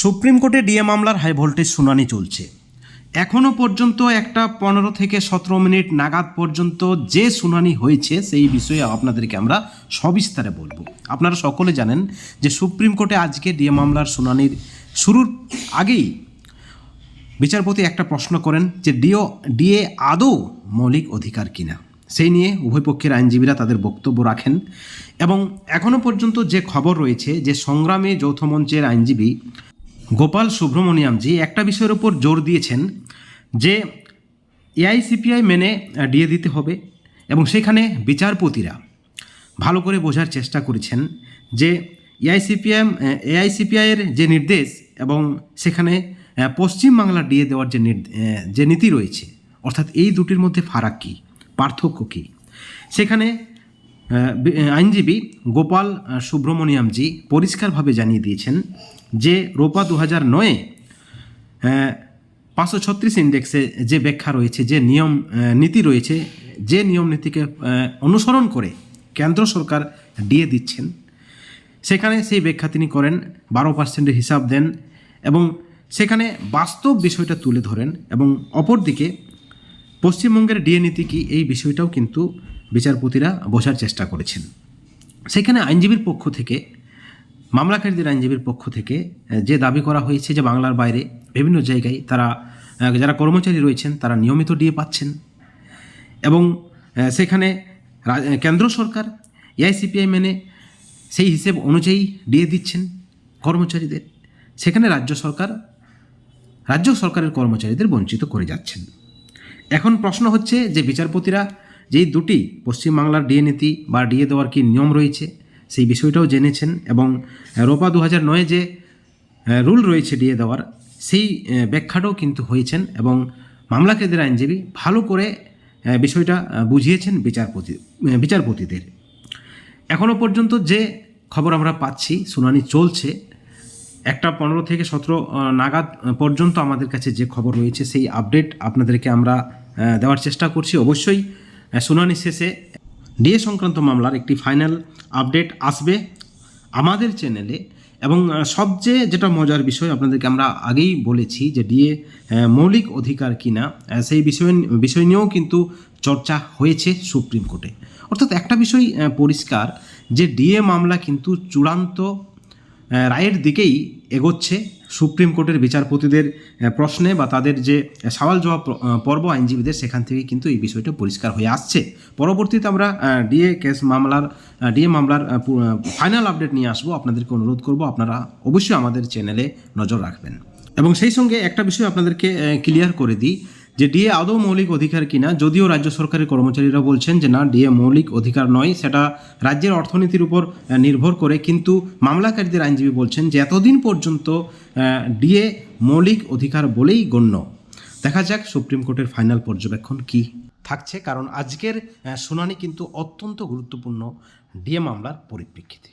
Supreme কোর্টে DA মামলার high voltage শুনানি চলছে। এখনও পর্যন্ত একটা পনেরো থেকে সতেরো মিনিট নাগাদ পর্যন্ত যে শুনানি হয়েছে সেই বিষয়ে আপনাদেরকে আমরা সবিস্তারে বলব। আপনারা সকলে জানেন যে সুপ্রিম কোর্টে আজকে ডিএ মামলার শুনানির শুরুর আগেই বিচারপতি একটা প্রশ্ন করেন যে ডিও, ডিএ আদৌ মৌলিক অধিকার কিনা? সেই নিয়ে উভয় পক্ষের আইনজীবীরা তাদের বক্তব্য রাখেন এবং এখনও পর্যন্ত যে খবর রয়েছে যে সংগ্রামে যৌথ মঞ্চের আইনজীবী গোপাল সুব্রমণিয়ামজি একটা বিষয়ের উপর জোর দিয়েছেন যে এআইসিপিআই মেনে ডিএ দিতে হবে এবং সেখানে বিচারপতিরা ভালো করে বোঝার চেষ্টা করেছেন যে এআইসিপিএম এআইসিপিআইয়ের যে নির্দেশ এবং সেখানে আহ, পশ্চিমবাংলার ডিএ দেওয়ার যে যে নীতি রয়েছে অর্থাৎ এই দুটির মধ্যে ফারাক কী পার্থক্য কী সেখানে আইনজীবী গোপাল সুব্রমণিয়ামজি পরিষ্কারভাবে জানিয়ে দিয়েছেন যে রোপা দু হাজার নয়ে পাঁচশো ছত্রিশ ইন্ডেক্সে যে ব্যাখ্যা রয়েছে, যে নিয়ম নীতি রয়েছে, যে নিয়ম নীতিকে অনুসরণ করে কেন্দ্র সরকার দিয়ে দিচ্ছেন। সেখানে সেই ব্যাখ্যা তিনি করেন, বারো পার্সেন্টের হিসাব দেন এবং সেখানে বাস্তব বিষয়টা তুলে ধরেন এবং অপরদিকে পশ্চিমবঙ্গের ডিএ নীতি কি, এই বিষয়টাও কিন্তু বিচারপতিরা বোঝার চেষ্টা করেছেন। সেখানে আইনজীবীর পক্ষ থেকে, মামলাকারীদের আইনজীবীর পক্ষ থেকে যে দাবি করা হয়েছে যে বাংলার বাইরে বিভিন্ন জায়গায় তারা যারা কর্মচারী রয়েছেন, তারা নিয়মিত ডিএ পাচ্ছেন এবং সেখানে কেন্দ্র সরকার, এআইসিপিআই মেনে সেই হিসেব অনুযায়ী ডিএ দিচ্ছেন কর্মচারীদের। সেখানে রাজ্য সরকার, রাজ্য সরকারের কর্মচারীদের বঞ্চিত করে যাচ্ছেন। এখন প্রশ্ন হচ্ছে যে বিচারপতিরা যেই দুটি পশ্চিমবাংলার ডিএ নীতি বা ডিএ দেওয়ার কী নিয়ম রয়েছে, সেই বিষয়টাও জেনেছেন এবং রোপা দু হাজার নয় যে রুল রয়েছে ডিএ দেওয়ার, সেই ব্যাখ্যাটাও কিন্তু হয়েছেন এবং মামলাকারীদের আইনজীবী ভালো করে বিষয়টা বুঝিয়েছেন বিচারপতি বিচারপতিদের। এখনও পর্যন্ত যে খবর আমরা পাচ্ছি, শুনানি চলছে, একটা পনেরো থেকে সতেরো নাগাদ পর্যন্ত আমাদের কাছে যে খবর রয়েছে, সেই আপডেট আপনাদেরকে আমরা দেওয়ার চেষ্টা করছি। অবশ্যই শুনানি শেষে ডিএ সংক্রান্ত মামলার একটি ফাইনাল আপডেট আসবে আমাদের চ্যানেলে এবং সবচেয়ে যেটা মজার বিষয় আপনাদেরকে আমরা আগেই বলেছি যে ডিএ মৌলিক অধিকার কিনা সেই বিষয় বিষয় নিয়েও কিন্তু চর্চা হয়েছে সুপ্রিম কোর্টে। অর্থাৎ একটা বিষয় পরিষ্কার যে ডিএ মামলা কিন্তু চূড়ান্ত রায়ের দিকেই এগোচ্ছে সুপ্রিম কোর্টের বিচারপতিদের প্রশ্নে বা তাদের যে সওয়াল জবাব পর্ব আইনজীবীদের সেখান থেকে কিন্তু এই বিষয়টা পরিষ্কার হয়ে আসছে। পরবর্তীতে আমরা ডিএ কেস মামলার ডিএ মামলার ফাইনাল আপডেট নিয়ে আসব। আপনাদেরকে অনুরোধ করব, আপনারা অবশ্যই আমাদের চ্যানেলে নজর রাখবেন। এবং সেই সঙ্গে একটা বিষয় আপনাদেরকে ক্লিয়ার করে দিই। যে ডিএ আদৌ মৌলিক অধিকার কিনা, যদিও রাজ্য সরকারের কর্মচারীরা বলছেন যে না ডিএ মৌলিক অধিকার নয়, সেটা রাজ্যের অর্থনীতির উপর নির্ভর করে। কিন্তু মামলাকারীদের আইনজীবী বলছেন যে এতদিন পর্যন্ত ডিএ মৌলিক অধিকার বলেই গণ্য। দেখা যাক সুপ্রিম কোর্টের ফাইনাল পর্যবেক্ষণ কি থাকছে, কারণ আজকের শুনানি কিন্তু অত্যন্ত গুরুত্বপূর্ণ ডিএ মামলার পরিপ্রেক্ষিতে।